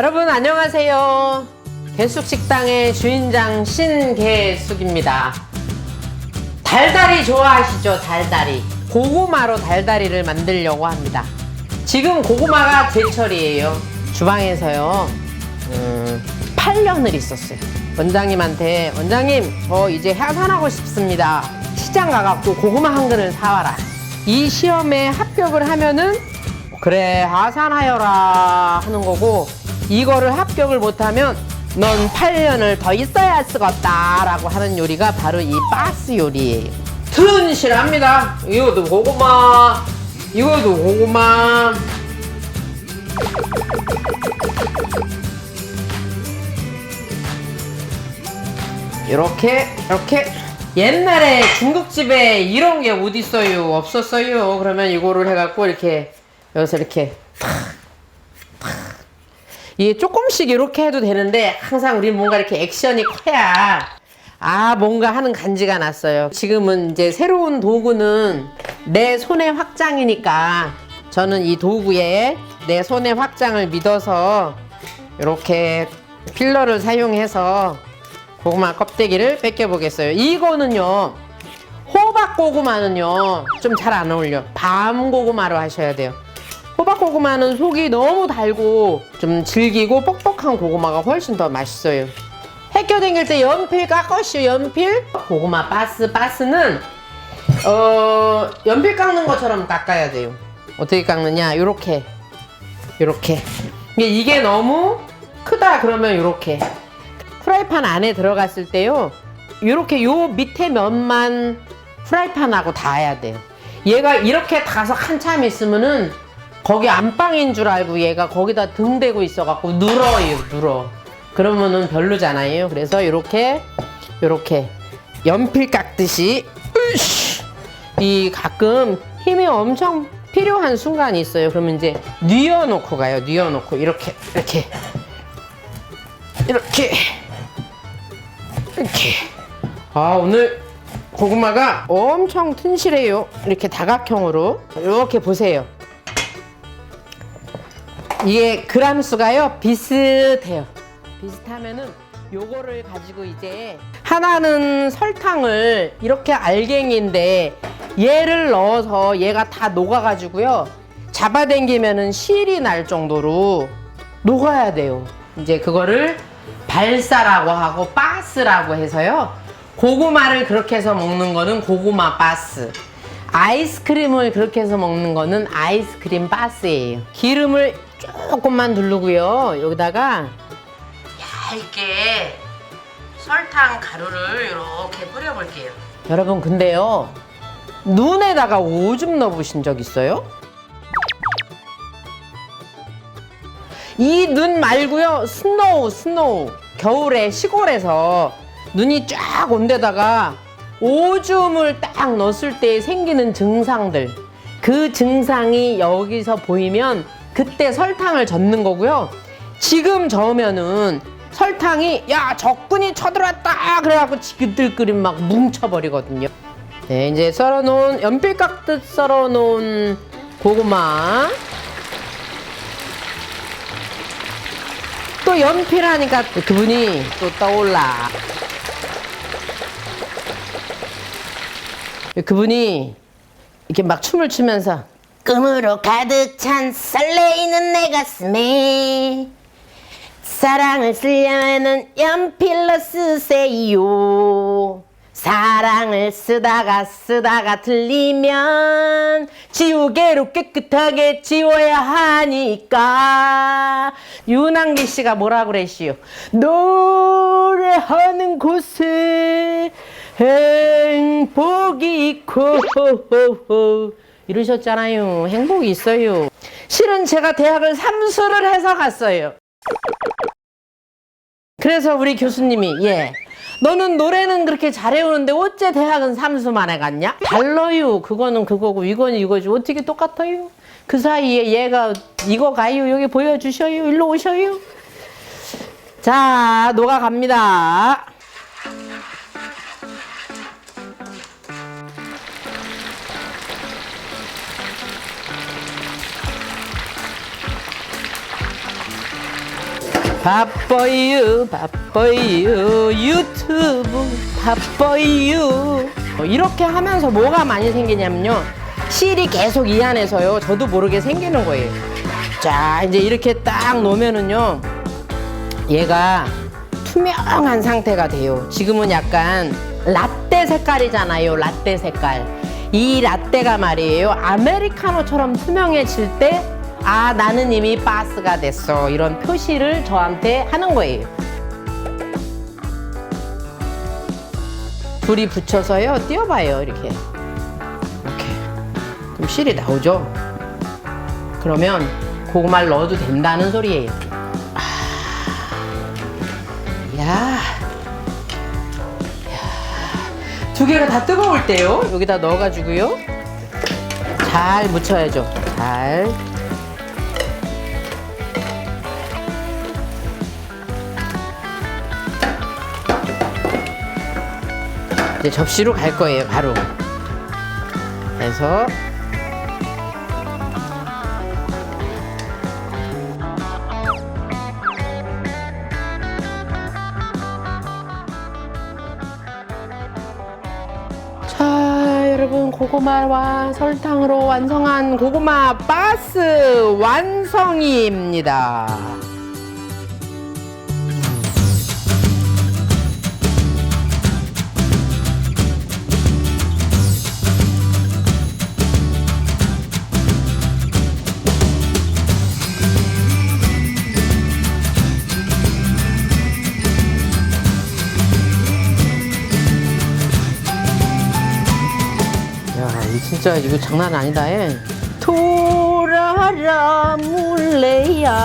여러분 안녕하세요. 개숙식당의 주인장 신개숙입니다. 달달이 좋아하시죠? 달달이. 고구마로 달달이를 만들려고 합니다. 지금 고구마가 제철이에요. 주방에서요. 음, 8년을 있었어요. 원장님한테 원장님 저 이제 해산하고 싶습니다. 시장 가갖고 고구마 한 그릇 사와라. 이 시험에 합격을 하면은 그래 하산하여라 하는 거고 이거를 합격을 못하면 넌 8년을 더 있어야 쓰겄다 라고 하는 요리가 바로 이 바스 요리예요 튼실합니다. 이것도 고구마. 이것도 고구마. 이렇게 이렇게. 옛날에 중국집에 이런 게 어디 있어요? 없었어요? 그러면 이거를 해갖고 이렇게 여기서 이렇게 이게 조금씩 이렇게 해도 되는데 항상 우리 뭔가 이렇게 액션이 커야 아 뭔가 하는 간지가 났어요. 지금은 이제 새로운 도구는 내 손의 확장이니까 저는 이 도구에 내 손의 확장을 믿어서 이렇게 필러를 사용해서 고구마 껍데기를 뺏겨 보겠어요. 이거는요 호박 고구마는요 좀 잘 안 어울려. 밤 고구마로 하셔야 돼요 호박 고구마는 속이 너무 달고 좀 질기고 뻑뻑한 고구마가 훨씬 더 맛있어요. 학교 다닐 때 연필 깎으시오 연필. 고구마 바스 바스는 어 연필 깎는 것처럼 깎아야 돼요. 어떻게 깎느냐? 요렇게 요렇게. 이게 너무 크다 그러면 요렇게. 프라이팬 안에 들어갔을 때요. 요렇게 요 밑에 면만 프라이팬하고 닿아야 돼요. 얘가 이렇게 가서 한참 있으면은 거기 안방인 줄 알고 얘가 거기다 등 대고 있어갖고 눌어요, 눌어. 그러면은 별로잖아요. 그래서 이렇게, 이렇게 연필 깎듯이, 으이씨! 이 가끔 힘이 엄청 필요한 순간이 있어요. 그러면 이제 뉘어놓고 가요, 뉘어놓고. 이렇게, 이렇게. 이렇게. 이렇게. 아, 오늘 고구마가 엄청 튼실해요. 이렇게 다각형으로. 이렇게 보세요. 이게 그람 수가요 비슷해요. 비슷하면은 요거를 가지고 이제 하나는 설탕을 이렇게 알갱이인데 얘를 넣어서 얘가 다 녹아가지고요 잡아당기면은 실이 날 정도로 녹아야 돼요. 이제 그거를 발사라고 하고 바스라고 해서요 고구마를 그렇게 해서 먹는 거는 고구마 바스. 아이스크림을 그렇게 해서 먹는 거는 아이스크림 바스예요. 기름을 조금만 두르고요. 여기다가 얇게 설탕 가루를 이렇게 뿌려볼게요. 여러분 근데요 눈에다가 오줌 넣어보신 적 있어요? 이 눈 말고요 스노우 스노우 겨울에 시골에서 눈이 쫙 온 데다가 오줌을 딱 넣었을 때 생기는 증상들 그 증상이 여기서 보이면 그때 설탕을 젓는 거고요. 지금 저으면은 설탕이 야 적군이 쳐들어왔다. 그래갖고 지글끓임 막 뭉쳐버리거든요. 네 이제 썰어놓은 연필 깎듯 썰어놓은 고구마. 또 연필하니까 그분이 또 떠올라. 그분이 이렇게 막 춤을 추면서 꿈으로 가득 찬 설레이는 내 가슴에 사랑을 쓰려면은 연필로 쓰세요. 사랑을 쓰다가 쓰다가 틀리면 지우개로 깨끗하게 지워야 하니까. 윤한기 씨가 뭐라 그랬시요 노래하는 곳에 행복이 있고 이러셨잖아요 행복이 있어요 실은 제가 대학을 삼수를 해서 갔어요 그래서 우리 교수님이 예 너는 노래는 그렇게 잘해오는데 어째 대학은 삼수만 해갔냐? 달라요. 그거는 그거고 이거는 이거지. 어떻게 똑같아요? 그 사이에 얘가 이거 가요. 여기 보여주셔요. 일로 오셔요. 자, 녹아갑니다. 바빠요 바빠요 유튜브 바빠요 이렇게 하면서 뭐가 많이 생기냐면요. 실이 계속 이 안에서요. 저도 모르게 생기는 거예요. 자 이제 이렇게 딱 놓으면은요. 얘가 투명한 상태가 돼요. 지금은 약간 라떼 색깔이잖아요. 라떼 색깔. 이 라떼가 말이에요. 아메리카노처럼 투명해질 때 아 나는 이미 바스가 됐어. 이런 표시를 저한테 하는 거예요. 둘이 붙여서요. 띄워봐요 이렇게. 이렇게 그럼 실이 나오죠? 그러면 고구마를 넣어도 된다는 소리예요. 아. 두 개가 다 뜨거울 때요. 여기다 넣어가지고요. 잘 묻혀야죠. 잘 이제 접시로 갈 거예요, 바로. 그래서 자, 여러분 고구마와 설탕으로 완성한 고구마 바스 완성입니다. 진짜 이거 장난 아니다 해. 돌아라 물레야